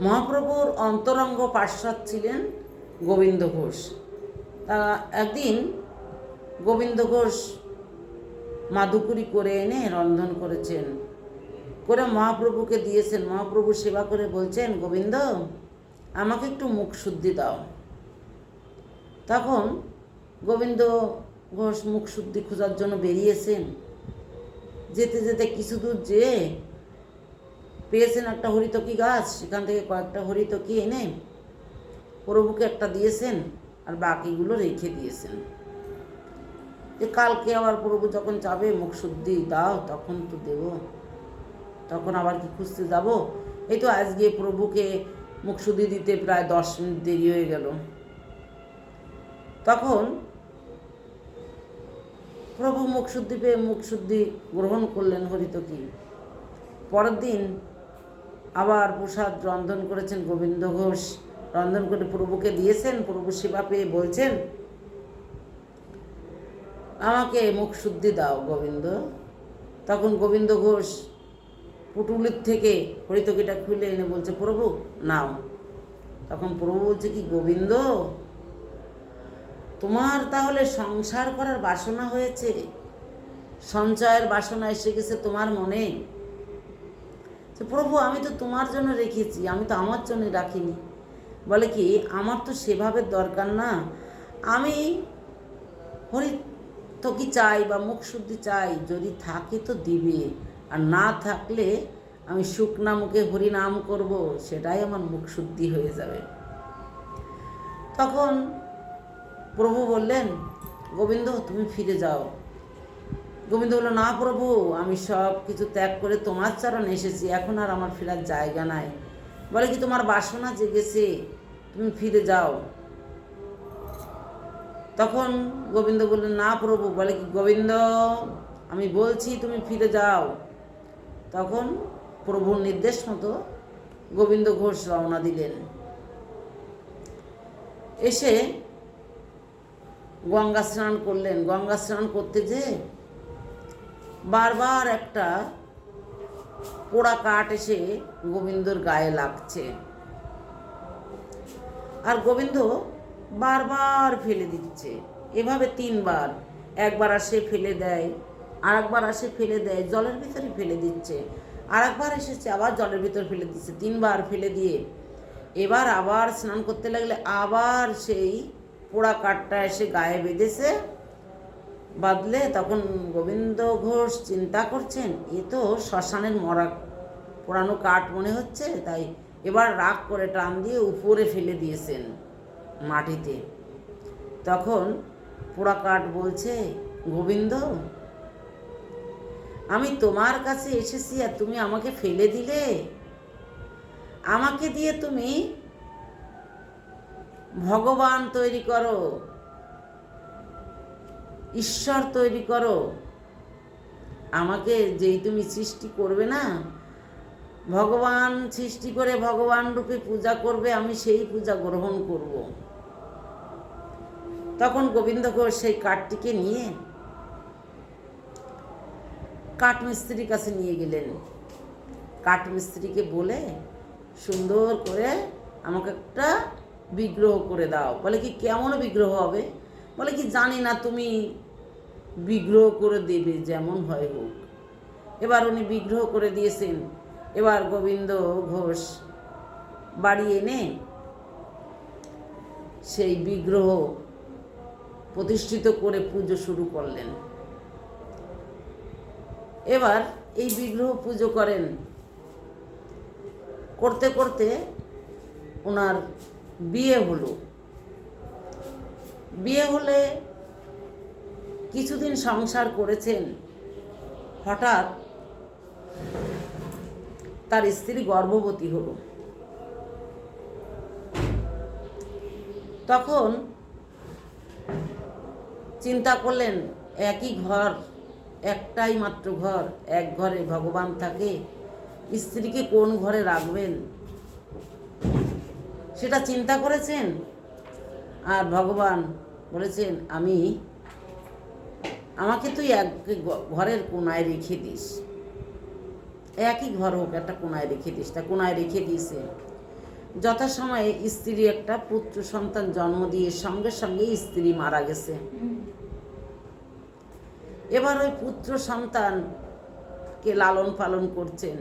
মহাপ্রভুর অন্তরঙ্গ পার্শ্বদ ছিলেন গোবিন্দ ঘোষ। তা একদিন গোবিন্দ ঘোষ মাদুকুরি করে এনে রন্ধন করেছেন। করে মহাপ্রভুকে দিয়েছেন। মহাপ্রভু সেবা করে বলছেন, গোবিন্দ, আমাকে একটু মুখ শুদ্ধি দাও। তখন গোবিন্দ ঘোষ মুখ শুদ্ধি খোঁজার জন্য বেরিয়েছেন। যেতে যেতে কিছু দূর যেয়ে পেয়েছেন একটা হরিতকি গাছ, সেখান থেকে কয়েকটা হরিতকি এনে প্রভুকে একটা দিয়েছেন আর বাকিগুলো রেখে দিয়েছেন। যে কালকে আবার প্রভু যখন যাবে, মুখ শুদ্ধি দাও, তখন তো দেব। তখন আবার কি খুঁজতে যাব? এই তো আজকে প্রভুকে মুখ শুদ্ধি দিতে প্রায় দশ মিনিট দেরি হয়ে গেল। তখন প্রভু মুখ শুদ্ধি পেয়ে মুখ শুদ্ধি গ্রহণ করলেন হরিতকি। পরের দিন আবার প্রসাদ রন্ধন করেছেন গোবিন্দ ঘোষ। রন্ধন করে প্রভুকে দিয়েছেন, প্রভু সেবা পেয়ে বলছেন, আমাকে মুখ শুদ্ধি দাও গোবিন্দ। তখন গোবিন্দ ঘোষ পুটুলির থেকে হরিতকিটা খুলে এনে বলছে, প্রভু, নাও। তখন প্রভু বলছে, কি গোবিন্দ, তোমার তাহলে সংসার করার বাসনা হয়েছে? সঞ্চয়ের বাসনা এসে গেছে তোমার মনে? যে প্রভু, আমি তো তোমার জন্য রেখেছি, আমি তো আমার জন্য রাখিনি। বলে কি, আমার তো সেভাবে দরকার না। আমি হরি তো কি চাই বা মুখ শুদ্ধি চাই, যদি থাকে তো দিবে। আর না থাকলে আমি শুকনা মুখে হরিনাম করব, সেটাই আমার মুখ শুদ্ধি হয়ে যাবে। তখন প্রভু বললেন, গোবিন্দ, তুমি ফিরে যাও। গোবিন্দ বলল, না প্রভু, আমি সব কিছু ত্যাগ করে তোমার চরণে এসেছি। এখন আর আমার ফেরার জায়গা নাই। বলে কি, তোমার বাসনা জেগেছে, তুমি ফিরে যাও। তখন গোবিন্দ বললেন, না প্রভু। বলে কি, গোবিন্দ, আমি বলছি তুমি ফিরে যাও। তখন প্রভুর নির্দেশ মতো গোবিন্দ ঘোষ রওনা দিলেন। এসে গঙ্গা স্নান করলেন। গঙ্গা স্নান করতে যে বারবার একটা পোড়া কাঠ এসে গোবিন্দর গায়ে লাগছে। আর গোবিন্দ বারবার ফেলে দিচ্ছে। এভাবে তিনবার। একবার আসে ফেলে দেয় আর একবার আসে ফেলে দেয়, জলের ভিতরে ফেলে দিচ্ছে। আর একবার এসেছে, আবার জলের ভিতর ফেলে দিচ্ছে। তিনবার ফেলে দিয়ে এবার আবার স্নান করতে লাগলে আবার সেই পোড়া কাঠটা এসে গায়ে বেঁধেছে। বাদলে তখন গোবিন্দ ঘোষ চিন্তা করছেন, এ তো শ্মশানের মরা, পোড়ানো কাঠ মনে হচ্ছে, তাই এবার রাগ করে টান দিয়ে উপরে ফেলে দিয়েছেন মাটিতে। তখন পোড়া কাঠ বলছে, গোবিন্দ, আমি তোমার কাছে এসেছি আর তুমি আমাকে ফেলে দিলে। আমাকে দিয়ে তুমি ভগবান তৈরি করো। ঈশ্বর তৈরি করো। আমাকে যেই তুমি সৃষ্টি করবে না, ভগবান সৃষ্টি করে ভগবান রূপে পূজা করবে, আমি সেই পূজা গ্রহণ করব। তখন গোবিন্দ ঘোষ সেই কাঠটিকে নিয়ে কাঠমিস্ত্রির কাছে নিয়ে গেলেন। কাঠমিস্ত্রিকে বলে, সুন্দর করে আমাকে একটা বিগ্রহ করে দাও। বলে কি, কেমন বিগ্রহ হবে? বলে কি, জানি না, তুমি বিগ্রহ করে দেবে, যেমন হয় হোক। এবার উনি বিগ্রহ করে দিয়েছেন। এবার গোবিন্দ ঘোষ বাড়ি এনে সেই বিগ্রহ প্রতিষ্ঠিত করে পুজো শুরু করলেন। এবার এই বিগ্রহ পুজো করেন। করতে করতে ওনার বিয়ে হলো। বিয়ে হলে কিছুদিন সংসার করেছেন, হঠাৎ তার স্ত্রী গর্ভবতী হলো। তখন চিন্তা করলেন, একই ঘর, একটাই মাত্র ঘর, এক ঘরে ভগবান থাকে, স্ত্রীকে কোন ঘরে রাখবেন? সেটা চিন্তা করেছেন? আর ভগবান বলেছেন, আমি, আমাকে তুই এক ঘরের কোনায় রেখে দিস। একই ঘর হোক, একটা কোনায় রেখে দিস। তা কোনায় রেখে দিয়েছে। যথাসময়ে স্ত্রী একটা পুত্র সন্তান জন্ম দিয়ে সঙ্গে সঙ্গে স্ত্রী মারা গেছে। এবার ওই পুত্র সন্তানকে লালন পালন করছেন।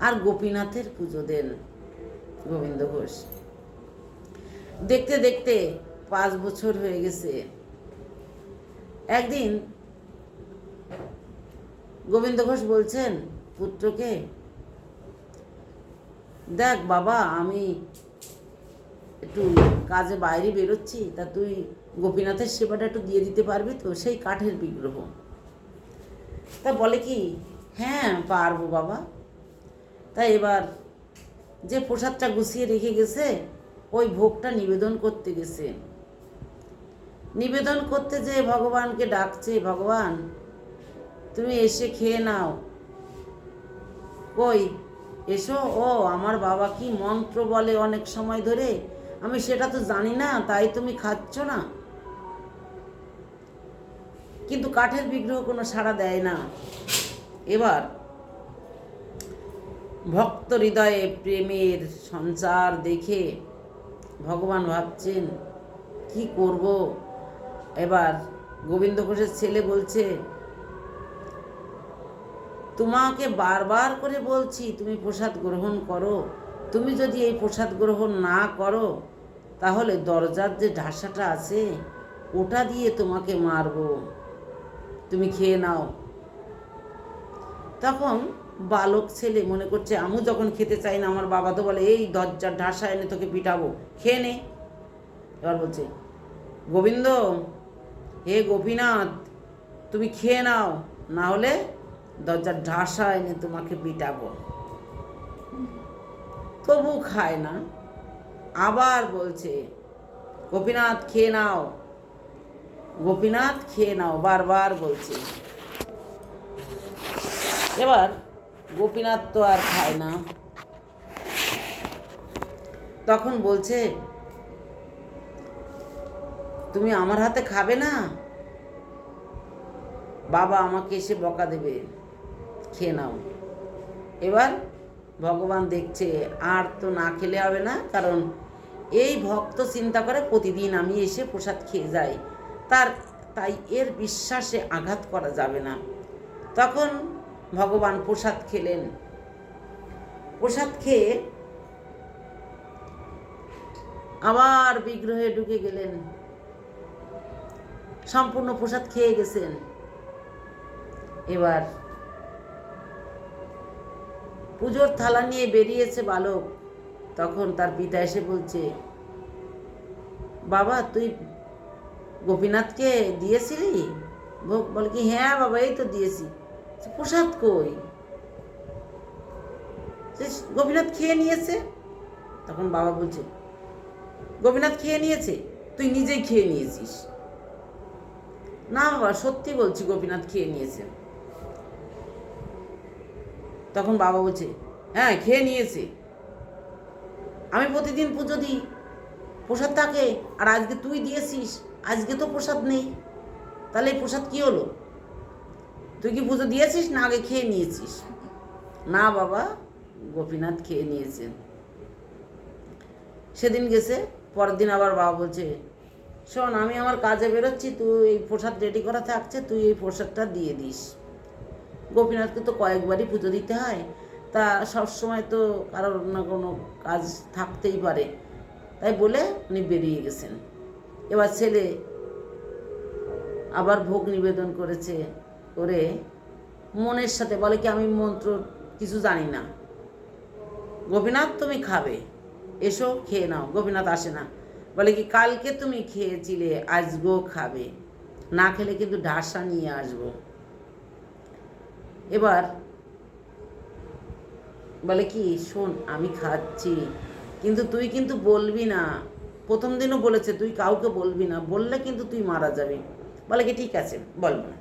আর গোপীনাথের পুজো দেন গোবিন্দ ঘোষ। দেখতে দেখতে পাঁচ বছর হয়ে গেছে। একদিন গোবিন্দ ঘোষ বলছেন, পুত্রকে, দেখ বাবা, আমি একটু কাজে বাইরে বেরোচ্ছি, তা তুই গোপীনাথের সেবাটা একটু দিয়ে দিতে পারবি তো? সেই কাঠের বিগ্রহ। তা বলে কি হ্যাঁ পারব বাবা। তা এবার যে প্রসাদটা গুছিয়ে রেখে গেছে ওই ভোগটা নিবেদন করতে গেছে। নিবেদন করতে যে ভগবানকে ডাকছে, ভগবান, তুমি এসে খেয়ে নাও। কই? এসো? ও, আমার বাবা কি মন্ত্র বলে অনেক সময় ধরে? আমি সেটা তো জানি না, তাই তুমি খাচ্ছ না? কিন্তু কাঠের বিগ্রহ কোনো সাড়া দেয় না। এবার ভক্ত হৃদয়ে প্রেমের সঞ্চার দেখে ভগবান ভাবছেন, কি করব? এবার গোবিন্দ ঘোষের ছেলে বলছে, তোমাকে বারবার করে বলছি, তুমি প্রসাদ গ্রহণ করো। তুমি যদি এই প্রসাদ গ্রহণ না করো, তাহলে দরজার যে ঢাসাটা আছে, ওটা দিয়ে তোমাকে মারবো। তুমি খেয়ে নাও। তখন বালক ছেলে মনে করছে আমু যখন খেতে চাই না, আমার বাবা তো বলে, এই দরজার ঢাসা এনে তোকে পিটাবো, খেয়ে নে। এবার বলছে, গোবিন্দ, হে গোপীনাথ, তুমি খেয়ে নাও, না হলে দরজার ঢাসা এনে তোমাকে পিটাবো। তবু খায় না। আবার বলছে, গোপীনাথ, খেয়ে নাও। গোপীনাথ, খেয়ে নাও, বারবার বলছে। এবার গোপীনাথ তো আর খায় না। তখন বলছে, তুমি আমার হাতে খাবে না? বাবা আমাকে এসে বকা দেবে। খেয়ে নাও। এবার ভগবান দেখছে আর তো না খেলে হবে না, কারণ এই ভক্ত চিন্তা করে প্রতিদিন আমি এসে প্রসাদ খেয়ে যাই। তার, তাই এর বিশ্বাসে আঘাত করা যাবে না। তখন ভগবান প্রসাদ খেলেন। প্রসাদ খেয়ে আবার বিগ্রহে ঢুকে গেলেন। সম্পূর্ণ প্রসাদ খেয়ে গেছেন। এবার পুজোর থালা নিয়ে বেরিয়েছে বালক। তখন তার পিতা এসে বলছে, বাবা, তুই গোপীনাথকে দিয়েছিলি? বলে কি হ্যাঁ বাবা, এই তো দিয়েছি। প্রসাদ কই? গোপীনাথ খেয়ে নিয়েছে? তখন বাবা বলছে, গোপীনাথ খেয়ে নিয়েছে? তুই নিজেই খেয়ে নিয়েছিস? না বাবা, সত্যি বলছি, গোপীনাথ খেয়ে নিয়েছে। তখন বাবা বলছে হ্যাঁ খেয়ে নিয়েছে। আমি প্রতিদিন পুজো দিই। প্রসাদ থাকে, আর আজকে তুই দিয়েছিস, আজকে তো প্রসাদ নেই। তাহলে এই প্রসাদ কী হলো? তুই কি পুজো দিয়েছিস না আগে খেয়ে নিয়েছিস? না বাবা, গোপীনাথ খেয়ে নিয়েছেন। সেদিন গেছে, পরের দিন আবার বাবা বলছে, শোন, আমি আমার কাজে বেরোচ্ছি, তুই এই প্রসাদ রেডি করা থাকছে, তুই এই প্রসাদটা দিয়ে দিস। গোপীনাথকে তো কয়েকবারই পুজো দিতে হয়, তা সবসময় তো কারোর না কোনো কাজ থাকতেই পারে। তাই বলে উনি বেরিয়ে গেছেন। এবার ছেলে আবার ভোগ নিবেদন করেছে। করে মনের সাথে বলে কি আমি মন্ত্র কিছু জানি না। গোপীনাথ তুমি খাবে। এসো খেয়ে নাও, গোপীনাথ আসে না। বলে কি, কালকে তুমি খেয়েছিলে আজকেও খাবে। না খেলে কিন্তু ঢাসা নিয়ে আসব। এবার বলে কি, শোন, আমি খাচ্ছি। কিন্তু তুই কিন্তু বলবি না। প্রথম দিনও বলেছে, তুই কাউকে বলবি না। বললে কিন্তু তুই মারা যাবি। বলে কি, ঠিক আছে বলব না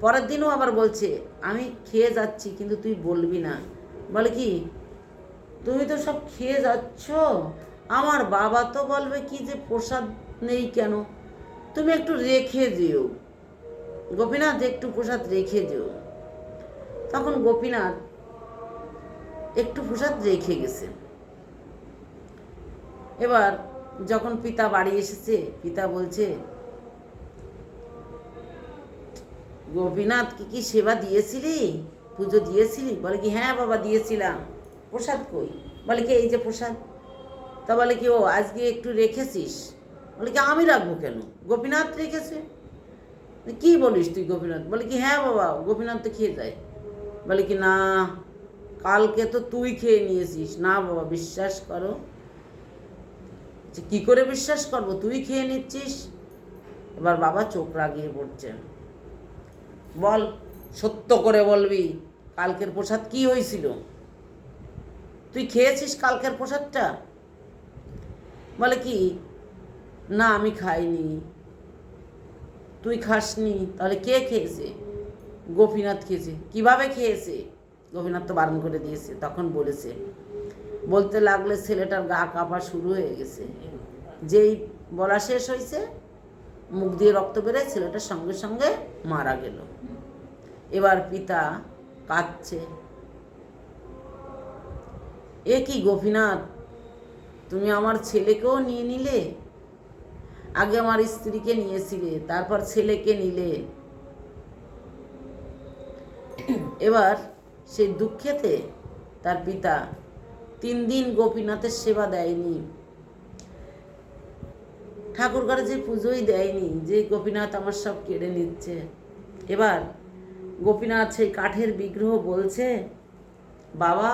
পরের দিনও আবার বলছে, আমি খেয়ে যাচ্ছি, কিন্তু তুই বলবি না। বলে কি, তুমি তো সব খেয়ে যাচ্ছ? আমার বাবা তো বলবে কি যে প্রসাদ নেই কেন? তুমি একটু রেখে দিও। গোপীনাথ একটু প্রসাদ রেখে দিও। তখন গোপীনাথ একটু প্রসাদ রেখে গেছে। এবার যখন পিতা বাড়ি এসেছে, পিতা বলছে গোপীনাথ কি কি সেবা দিয়েছিলি? পুজো দিয়েছিলি? বলে কি হ্যাঁ বাবা, দিয়েছিলাম। প্রসাদ কই? বলে কি, এই যে প্রসাদ। তা বলে কি, ও, আজকে একটু রেখেছিস। বলে কি, আমি রাখব কেন? গোপীনাথ রেখেছে? কি বলিস তুই গোপীনাথ? বলে কি হ্যাঁ বাবা, গোপীনাথ তো খেয়ে যায়। বলে কি, না, কালকে তো তুই খেয়ে নিয়েছিস। না বাবা, বিশ্বাস করো। যে কি করে বিশ্বাস করব? তুই খেয়ে নিচ্ছিস? এবার বাবা চোখ রাগিয়ে পড়ছেন বল, সত্য করে বলবি, কালকের প্রসাদ কি হয়েছিল? তুই খেয়েছিস কালকের প্রসাদটা? বলে কি, না, আমি খাইনি। তুই খাসনি, তাহলে কে খেয়েছে? গোপীনাথ খেয়েছে। কীভাবে খেয়েছে? গোপীনাথ তো বারণ করে দিয়েছে, তখন বলেছে, বলতে লাগলে ছেলেটার গা কাঁপা শুরু হয়ে গেছে। যেই বলা শেষ হয়েছে, মুখ দিয়ে রক্ত বেরোয় ছেলেটার সঙ্গে সঙ্গে মারা গেল। এবার পিতা কাঁদছে। এ কি গোপীনাথ, তুমি আমার ছেলেকেও নিয়ে নিলে? আগে আমার স্ত্রীকে নিয়েছিলে তারপর ছেলেকে নিলে। এবার সে দুঃখেতে তার পিতা তিন দিন গোপীনাথের সেবা দেয়নি। ঠাকুর ঘরে যে পুজোই দেয়নি, যে গোপীনাথ আমার সব কেড়ে নিচ্ছে। এবার গোপীনাথ সেই কাঠের বিগ্রহ বলছে, বাবা,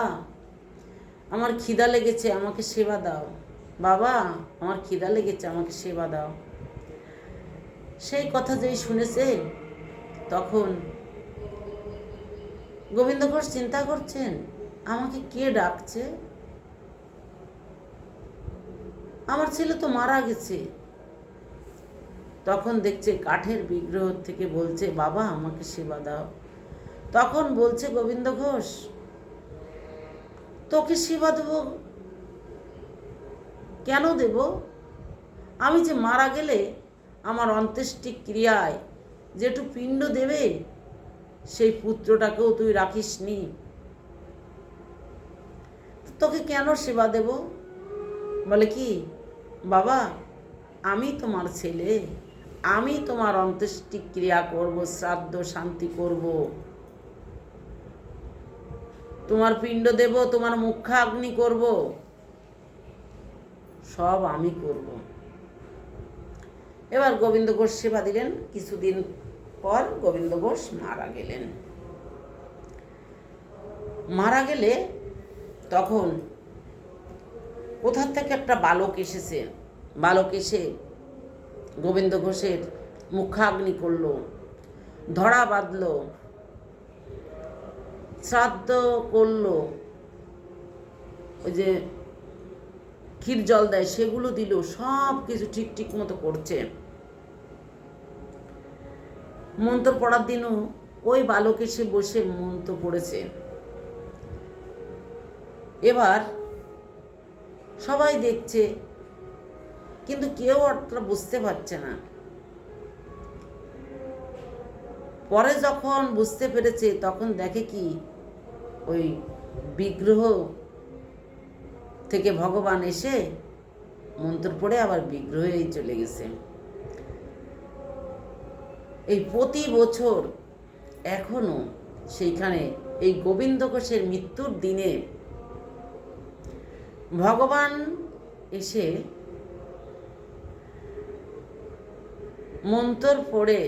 আমার খিদা লেগেছে, আমাকে সেবা দাও। বাবা, আমার খিদা লেগেছে, আমাকে সেবা দাও। সেই কথা যেই শুনেছে, তখন গোবিন্দ ঘোষ চিন্তা করছেন, আমাকে কে ডাকছে? আমার ছেলে তো মারা গেছে। তখন দেখছে কাঠের বিগ্রহ থেকে বলছে, বাবা, আমাকে সেবা দাও। তখন বলছে, গোবিন্দ ঘোষ, তোকে সেবা দেব। কেন দেব? আমি যে মারা গেলে আমার অন্ত্যেষ্টি ক্রিয়ায় যেটু পিণ্ড দেবে, সেই পুত্রটাকেও তুই রাখিস নি তোকে কেন সেবা দেব? বলে কি, বাবা, আমি তোমার ছেলে। আমি তোমার অন্ত্যেষ্টি ক্রিয়া করব, শ্রাদ্ধ, শান্তি করব। তোমার পিণ্ড দেব, তোমার মুখাগ্নি করব। সব আমি করব। এবার গোবিন্দ ঘোষ সেবা দিলেন। কিছুদিন পর গোবিন্দ ঘোষ মারা গেলেন। মারা গেলে তখন কোথার থেকে একটা বালক এসেছে? বালক এসে গোবিন্দ ঘোষের মুখাগ্নি করল, ধরা বাঁধলো, শ্রাদ্ধ করল, ওই যে ক্ষীর জল দেয়, সেগুলো দিল, সব কিছু ঠিক ঠিক মতো করছে। মন্ত্র পড়ার দিনও ওই বালক এসে বসে মন্ত্র পড়েছে। এবার সবাই দেখছে কিন্তু কেউ অতটা বুঝতে পারছে না। পরে যখন বুঝতে পেরেছে, তখন দেখে কি, ওই বিগ্রহ থেকে ভগবান এসে মন্ত্র পড়ে আবার বিগ্রহেই চলে গেছে। এই প্রতি বছর এখনও সেইখানে এই গোবিন্দ ঘোষের মৃত্যুর দিনে ভগবান এসে মন্ত্র পড়ে।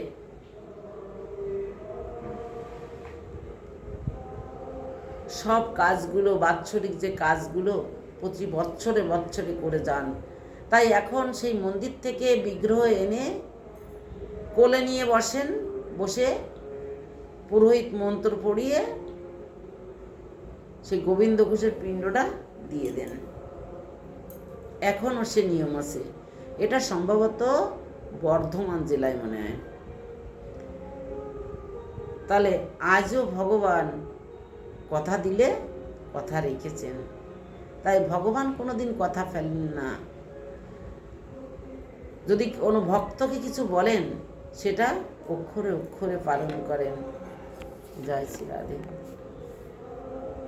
সব কাজগুলো, বাৎসরিক যে কাজগুলো প্রতি বছরে বছরে করে যান। তাই এখন সেই মন্দির থেকে বিগ্রহ এনে কোলে নিয়ে বসেন, বসে পুরোহিত মন্ত্র পড়িয়ে সেই গোবিন্দ ঘোষের পিণ্ডটা দিয়ে দেন। এখনও সে নিয়ম আছে। এটা সম্ভবত বর্ধমান জেলায় মনে হয়। তাহলে আজও ভগবান কথা দিলে, কথা রেখেছেন। তাই ভগবান কোনোদিন কথা ফেলেন না। যদি কোনো ভক্তকে কিছু বলেন, সেটা অক্ষরে অক্ষরে পালন করেন। জয় শ্রী রাধে।